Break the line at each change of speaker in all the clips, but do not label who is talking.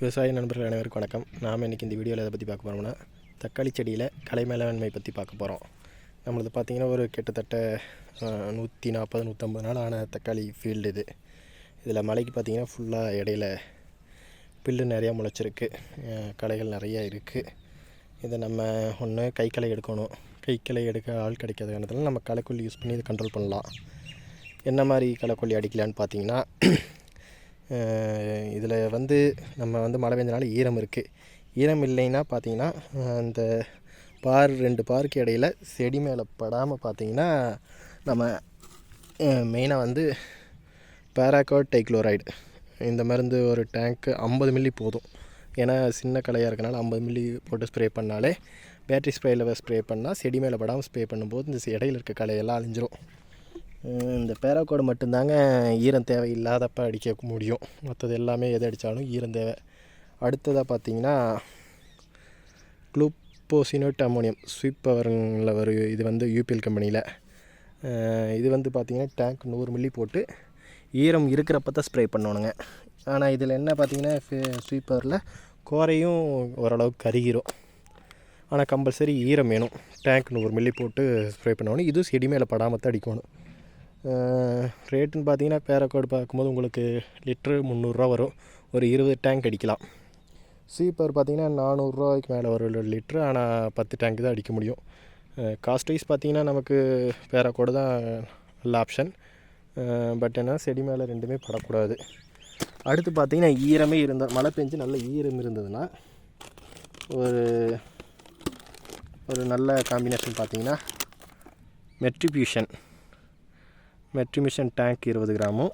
விவசாய நண்பர்கள் அனைவருக்கும் வணக்கம். நாம் இன்றைக்கி இந்த வீடியோவில் எதை பற்றி பார்க்க போகிறோம்னா தக்காளி செடியில் கலை மேலாண்மை பற்றி பார்க்க போகிறோம் நம்மளது பார்த்திங்கன்னா ஒரு கிட்டத்தட்ட நூற்றி நாற்பது நூற்றம்பது நாள் ஆன தக்காளி ஃபீல்டு இது. இதில் மலைக்கு பார்த்திங்கன்னா ஃபுல்லாக இடையில புல்லு நிறையா முளைச்சிருக்கு. கலைகள் களைகள் நிறையா இருக்குது இதை நம்ம ஒன்று கை களை எடுக்கணும். கை களை எடுக்க ஆள் கிடைக்காத காரணத்தில் நம்ம களைக்கொல்லி யூஸ் பண்ணி இதை கண்ட்ரோல் பண்ணலாம். என்ன மாதிரி களைக்கொல்லி அடிக்கலான்னு பார்த்தீங்கன்னா இதில் வந்து நம்ம வந்து மழை பெஞ்சனால ஈரம் இருக்குது ஈரம் இல்லைன்னா பார்த்தீங்கன்னா அந்த பார் ரெண்டு பாருக்கு இடையில செடி மேலே படாமல் பார்த்தீங்கன்னா நம்ம மெயினாக வந்து பேராகாட் டைக்ளோரைடு. இந்த மருந்து ஒரு டேங்க்கு ஐம்பது மில்லி போதும். ஏன்னா சின்ன கலையாக இருக்கனால ஐம்பது மில்லி போட்டு ஸ்ப்ரே பண்ணாலே பேட்டரி ஸ்ப்ரேயில் ஸ்ப்ரே பண்ணால் செடி மேலே படாமல் ஸ்ப்ரே பண்ணும்போது இந்த இடையில இருக்க களையெல்லாம் அழிஞ்சிரும். இந்த பேராக்கோடு மட்டும்தாங்க ஈரம் தேவை இல்லாதப்ப அடிக்க முடியும். மற்றது எல்லாமே எது அடித்தாலும் ஈரம் தேவை. அடுத்ததாக பார்த்தீங்கன்னா குளுப்போசினோட் அம்மோனியம் ஸ்வீப் பவரில் வரும் இது வந்து யூபிஎல் கம்பெனியில். இது வந்து பார்த்திங்கன்னா டேங்க் நூறு மில்லி போட்டு ஈரம் இருக்கிறப்ப தான் ஸ்ப்ரே பண்ணணுங்க ஆனால் இதில் என்ன பார்த்தீங்கன்னா ஸ்வீப் பவரில் கோரையும் ஓரளவுக்கு கருகிரும். ஆனால் கம்பல்சரி ஈரம் வேணும். டேங்க் நூறு மில்லி போட்டு ஸ்ப்ரே பண்ணணும். இதுவும் செடி மேலே படாமல் தான் அடிக்கணும். ரேட்டுன்னு பார்த்தீங்கன்னா பேரக்கோடு பார்க்கும்போது உங்களுக்கு லிட்ரு முந்நூறுரூவா வரும். ஒரு இருபது டேங்க் அடிக்கலாம். சீப்பர் பார்த்தீங்கன்னா நானூறுரூவாய்க்கு மேலே ஒரு லிட்ரு ஆனால் பத்து டேங்க் தான் அடிக்க முடியும். காஸ்ட் வைஸ் பார்த்தீங்கன்னா நமக்கு பேரக்கோடு தான் நல்ல ஆப்ஷன் பட் என்ன செடி மேலே ரெண்டுமே படக்கூடாது. அடுத்து பார்த்தீங்கன்னா ஈரமே இருந்தால் மழை பெஞ்சு நல்ல ஈரம் இருந்ததுன்னா ஒரு ஒரு நல்ல காம்பினேஷன் பார்த்தீங்கன்னா மெட்ரிபியூஷன் மெட்ரிமிஷன் டேங்க் இருபது கிராமும்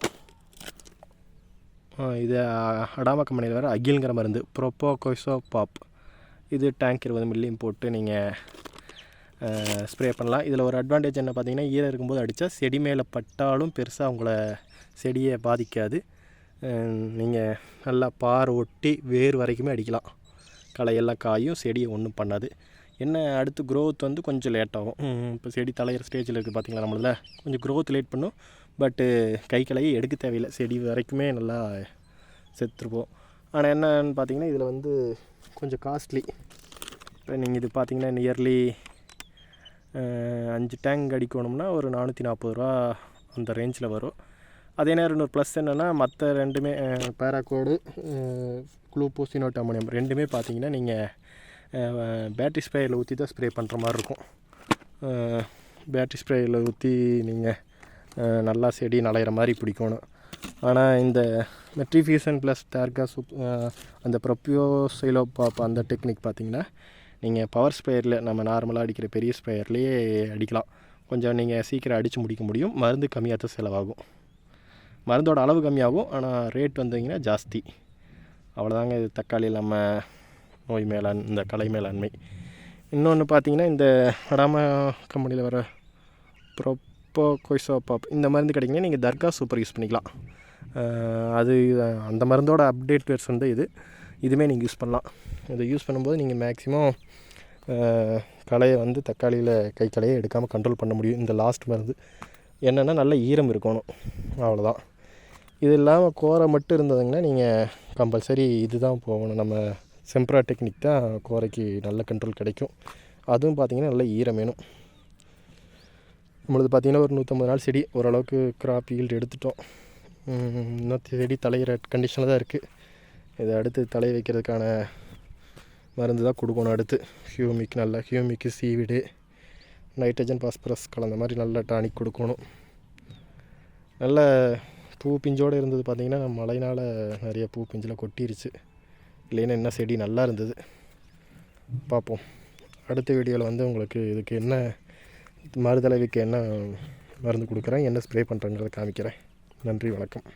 இது அ- அடாமா கம்பெனியில் வர அகில்ங்கிற மருந்து. ப்ரோப்போ கொய்சோ பாப். இது டேங்க் இருபது மில்லியும் போட்டு நீங்கள் ஸ்ப்ரே பண்ணலாம். இதில் ஒரு அட்வான்டேஜ் என்ன பார்த்தீங்கன்னா ஈரம் இருக்கும்போது அடித்தா செடி மேலே பட்டாலும் பெருசாக உங்களை செடியை பாதிக்காது. நீங்கள் நல்லா பார் ஒட்டி வேர் வரைக்குமே அடிக்கலாம். களையெல்லாம் காயும் செடியை ஒன்றும் பண்ணாது. என்ன அடுத்து growth வந்து கொஞ்சம் லேட் ஆகும். இப்போ செடி தலையிற ஸ்டேஜில் இருக்குது பார்த்தீங்களா நம்மள கொஞ்சம் growth லேட் பண்ணும். பட்டு கை களையை எடுக்க தேவையில்லை. செடி வரைக்குமே நல்லா செத்துருப்போம். ஆனால் என்னன்னு பார்த்தீங்கன்னா இதில் வந்து கொஞ்சம் காஸ்ட்லி இப்போ நீங்கள் இது பார்த்தீங்கன்னா நியர்லி அஞ்சு டேங்க் அடிக்கணும்னா ஒரு நானூற்றி நாற்பது ரூபா அந்த ரேஞ்சில் வரும். அதே நேரம் இன்னொரு ப்ளஸ் என்னென்னா மற்ற ரெண்டுமே பேராக்கோடு குளூப்போசினோட் அமோனியம் ரெண்டுமே பார்த்தீங்கன்னா நீங்கள் பேட்ரி ஸ்ப்ரேயில் ஊற்றி தான் ஸ்ப்ரே பண்ணுற மாதிரி இருக்கும். பேட்ரி ஸ்ப்ரேயில் ஊற்றி நீங்கள் நல்லா செடி நலையிற மாதிரி பிடிக்கணும். ஆனால் இந்த மெட்ரிஃபியூசன் ப்ளஸ் டேர்கா சூப் அந்த ப்ரொப்பியோசைலோ பாப் அந்த டெக்னிக் பார்த்தீங்கன்னா நீங்கள் பவர் ஸ்ப்ரேயரில் நம்ம நார்மலாக அடிக்கிற பெரிய ஸ்ப்ரேயர்லேயே அடிக்கலாம். கொஞ்சம் நீங்கள் சீக்கிரம் அடித்து முடிக்க முடியும். மருந்து கம்மியாக தான் செலவாகும். மருந்தோட அளவு கம்மியாகும். ஆனால் ரேட் வந்தீங்கன்னா ஜாஸ்தி. அவ்வளோதாங்க இது தக்காளி நம்ம நோய் மேலாண் இந்த கலை மேலாண்மை. இன்னொன்று பார்த்தீங்கன்னா இந்த அடாமா கம்பெனியில் வர ப்ரோப்போ கொய்சோ பாப் இந்த மருந்து கிடைக்குங்க நீங்கள் தர்கா சூப்பர் யூஸ் பண்ணிக்கலாம். அது அந்த மருந்தோட அப்டேட் வேர்ஸ் வந்து இது. இதுவுமே நீங்கள் யூஸ் பண்ணலாம். இதை யூஸ் பண்ணும்போது நீங்கள் மேக்ஸிமம் களையை வந்து தக்காளியில் கை களையை எடுக்காமல் கண்ட்ரோல் பண்ண முடியும். இந்த லாஸ்ட் மருந்து. என்னென்னா நல்ல ஈரம் இருக்கணும். அவ்வளோதான் இது இல்லாமல் கோரை மட்டும் இருந்ததுங்கன்னா நீங்கள் கம்பல்சரி இதுதான் போகணும். நம்ம செம்ப்ரா டெக்னிக் தான் கோரைக்கு நல்ல கண்ட்ரோல் கிடைக்கும். அதுவும் பார்த்தீங்கன்னா நல்ல ஈரம் வேணும். நம்மளது பார்த்தீங்கன்னா ஒரு நூற்றம்பது நாள் செடி ஓரளவுக்கு கிராப் ஈல்டு எடுத்துட்டோம். உம், இன்னும் செடி தலையிற கண்டிஷனில் தான் இருக்குது இதை அடுத்து தலை வைக்கிறதுக்கான மருந்து தான் கொடுக்கணும் அடுத்து. ஹியூமிக் நல்லா ஹியூமிக்கு சீவிடு நைட்ரஜன் பாஸ்பரஸ் கலந்த மாதிரி நல்ல டானிக் கொடுக்கணும். நல்ல பூ பிஞ்சோடு இருந்தது பார்த்திங்கன்னா மழையினால் நிறைய பூ பிஞ்சில் கொட்டிருச்சு. இல்லைன்னா என்ன செடி நல்லா இருந்தது? பார்ப்போம். அடுத்த வீடியோவில் வந்து உங்களுக்கு இதுக்கு என்ன மறுதளவுக்கு என்ன மருந்து கொடுக்குறேன் என்ன ஸ்ப்ரே பண்ணுறேங்கிறத காமிக்கிறேன். நன்றி வணக்கம்.